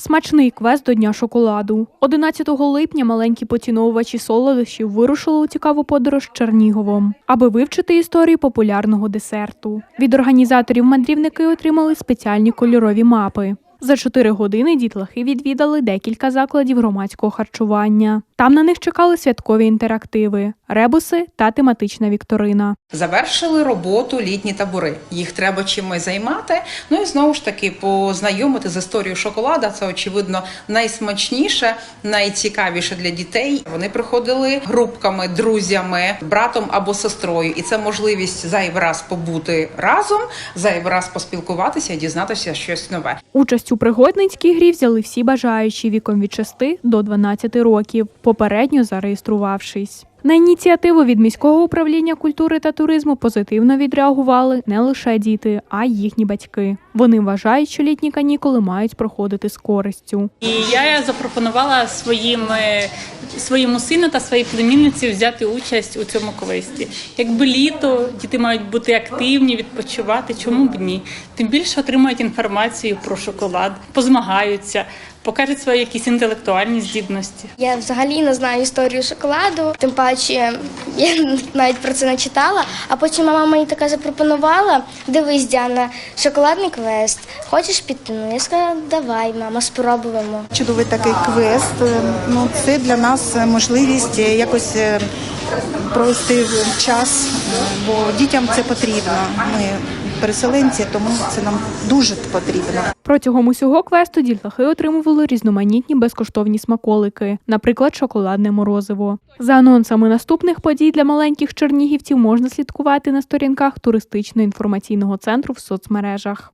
Смачний квест до Дня шоколаду. 11 липня маленькі поціновувачі солодощів вирушили у цікаву подорож Черніговом, аби вивчити історію популярного десерту. Від організаторів мандрівники отримали спеціальні кольорові мапи. За чотири години дітлахи відвідали декілька закладів громадського харчування. Там на них чекали святкові інтерактиви, ребуси та тематична вікторина. Завершили роботу літні табори. Їх треба чимось займати. Ну і знову ж таки познайомити з історією шоколада. Це очевидно найсмачніше, найцікавіше для дітей. Вони приходили групками, друзями, братом або сестрою, і це можливість зайвий раз побути разом, зайвий раз поспілкуватися і дізнатися щось нове. Участь у пригодницькій грі взяли всі бажаючі віком від 6 до 12 років, попередньо зареєструвавшись. На ініціативу від міського управління культури та туризму позитивно відреагували не лише діти, а й їхні батьки. Вони вважають, що літні канікули мають проходити з користю. І я запропонувала своїм, е, своєму сину та своїй племінниці взяти участь у цьому квесті. Якби літо, діти мають бути активні, відпочивати, чому б ні? Тим більше отримують інформацію про шоколад, позмагаються, покажуть свої якісь інтелектуальні здібності. Я взагалі не знаю історію шоколаду, тим паче я навіть про це не читала. А потім мама мені така запропонувала: дивись, Діана, шоколадний квест. Хочеш піти? Ну я сказала, давай, мама, спробуємо. Чудовий такий квест. Ну, це для нас можливість якось е, провести час, бо дітям це потрібно. Ми переселенці, тому це нам дуже потрібно. Протягом усього квесту дітлахи отримували різноманітні безкоштовні смаколики, наприклад, шоколадне морозиво. За анонсами наступних подій для маленьких чернігівців можна слідкувати на сторінках туристично-інформаційного центру в соцмережах.